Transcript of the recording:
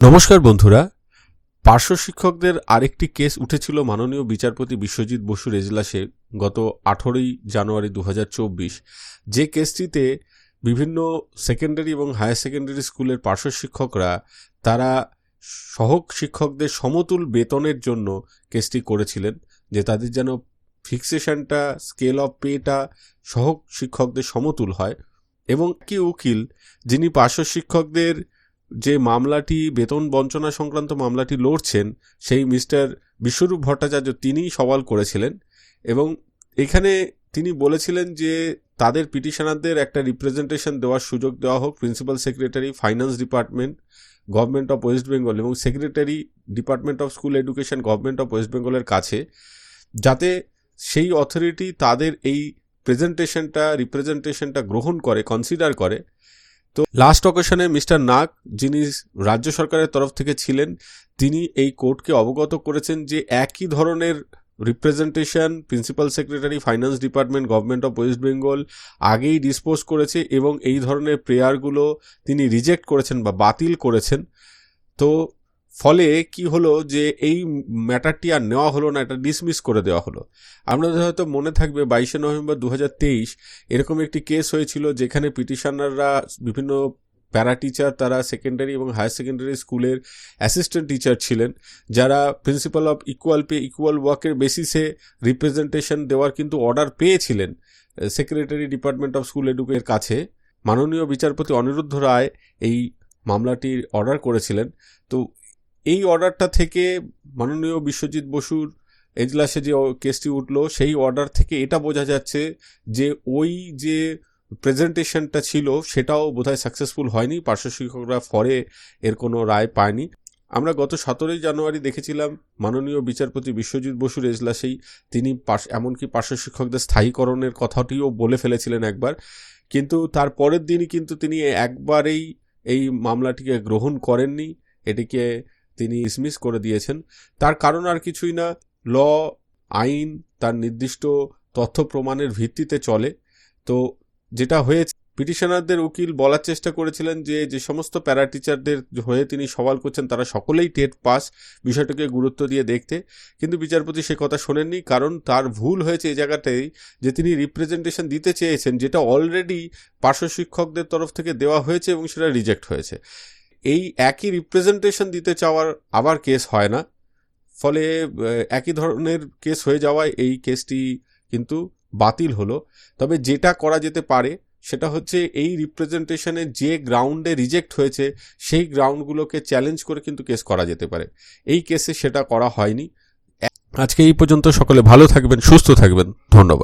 নমস্কার বন্ধুরা। পার্শ্ব শিক্ষকদের আরেকটি কেস উঠেছিল মাননীয় বিচারপতি বিশ্বজিৎ বসুর এজলাসে গত আঠেরোই জানুয়ারি দু হাজার চব্বিশ। যে কেসটিতে বিভিন্ন সেকেন্ডারি এবং হায়ার সেকেন্ডারি স্কুলের পার্শ্ব শিক্ষকরা তারা সহক শিক্ষকদের সমতুল বেতনের জন্য কেসটি করেছিলেন, যে তাদের যেন ফিক্সেশনটা, স্কেল অফ পেটা সহক শিক্ষকদের সমতুল হয়। এবং কি উকিল যিনি পার্শ্ব শিক্ষকদের যে মামলাটি, বেতন বঞ্চনা সংক্রান্ত মামলাটি লড়ছেন, সেই মিস্টার বিশ্বরূপ ভট্টাচার্য তিনিই সওয়াল করেছিলেন এবং এখানে তিনি বলেছিলেন যে তাদের পিটিশনারদের একটা রিপ্রেজেন্টেশন দেওয়ার সুযোগ দেওয়া হোক principal secretary finance department government of West Bengal এবং secretary department of school education government of West বেঙ্গলের কাছে, যাতে সেই অথরিটি তাদের এই প্রেজেন্টেশনটা রিপ্রেজেন্টেশনটা গ্রহণ করে কনসিডার করে। তো লাস্ট অকেশনে মিস্টার নাগ, যিনি রাজ্য সরকারের তরফ থেকে ছিলেন, তিনি এই কোর্টকে অবগত করেছেন যে একই ধরনের representation principal secretary finance department government of West Bengal আগেই ডিসপোজ করেছে এবং এই ধরনের প্রেয়ারগুলো তিনি রিজেক্ট করেছেন বা বাতিল করেছেন। তো ফলে কি হলো যে এই ম্যাটারটি আর নেওয়া হলো না, এটা ডিসমিস করে দেওয়া হলো। আপনাদের হয়তো মনে থাকবে, বাইশে নভেম্বর দু হাজার তেইশ এরকম একটি কেস হয়েছিল যেখানে পিটিশনাররা বিভিন্ন প্যারা টিচার তারা সেকেন্ডারি এবং হায়ার সেকেন্ডারি স্কুলের অ্যাসিস্ট্যান্ট টিচার ছিলেন, যারা principal of equal pay equal ওয়ার্কের বেসিসে রিপ্রেজেন্টেশন দেওয়ার কিন্তু অর্ডার পেয়েছিলেন সেক্রেটারি ডিপার্টমেন্ট অফ স্কুল এডুকের কাছে। মাননীয় বিচারপতি অনিরুদ্ধ রায় এই মামলাটির অর্ডার করেছিলেন। তো এই অর্ডারটা থেকে মাননীয় বিশ্বজিৎ বসুর এজলাসে যে কেসটি উঠল, সেই অর্ডার থেকে এটা বোঝা যাচ্ছে যে ওই যে প্রেজেন্টেশনটা ছিল, সেটাও বোধহয় সাকসেসফুল হয়নি। পার্শ্ব শিক্ষকরা ফরে এর কোনো রায় পায়নি। আমরা গত সতেরোই জানুয়ারি দেখেছিলাম মাননীয় বিচারপতি বিশ্বজিৎ বসুর এজলাসেই তিনি এমনকি পার্শ্ব শিক্ষকদের স্থায়ীকরণের কথাটিও বলে ফেলেছিলেন একবার। কিন্তু তার পরের দিনই কিন্তু তিনি একবারেই এই মামলাটিকে গ্রহণ করেননি। এটিকে তিনি ডিসমিস করে দিয়েছেন। তার কারণ আর কিছুই না। ল আইন তার নির্দিষ্ট তথ্য প্রমাণের ভিত্তিতে চলে। তো যেটা হয়েছে, পিটিশনারদের উকিল বলার চেষ্টা করেছিলেন যে যে সমস্ত প্যারা টিচারদের হয়ে তিনি সওয়াল করছেন, তারা সকলেই টেট পাস বিষয়টাকে গুরুত্ব দিয়ে দেখতে। কিন্তু বিচারপতি সে কথা শোনেননি, কারণ তার ভুল হয়েছে এই জায়গাতেই যে তিনি রিপ্রেজেন্টেশন দিতে চেয়েছেন, যেটা অলরেডি পার্শ্ব শিক্ষকদের তরফ থেকে দেওয়া হয়েছে এবং সেটা রিজেক্ট হয়েছে। এই একই রিপ্রেজেন্টেশন দিতে চাওয়ার আবার কেস হয় না। ফলে একই ধরনের কেস হয়ে যাওয়ায় এই কেসটি কিন্তু বাতিল হলো। তবে যেটা করা যেতে পারে, সেটা হচ্ছে এই রিপ্রেজেন্টেশনে যে গ্রাউন্ডে রিজেক্ট হয়েছে, সেই গ্রাউন্ডগুলোকে চ্যালেঞ্জ করে কিন্তু কেস করা যেতে পারে। এই কেসে সেটা করা হয়নি। আজকে এই পর্যন্ত সকলে ভালো থাকবেন, সুস্থ থাকবেন। ধন্যবাদ।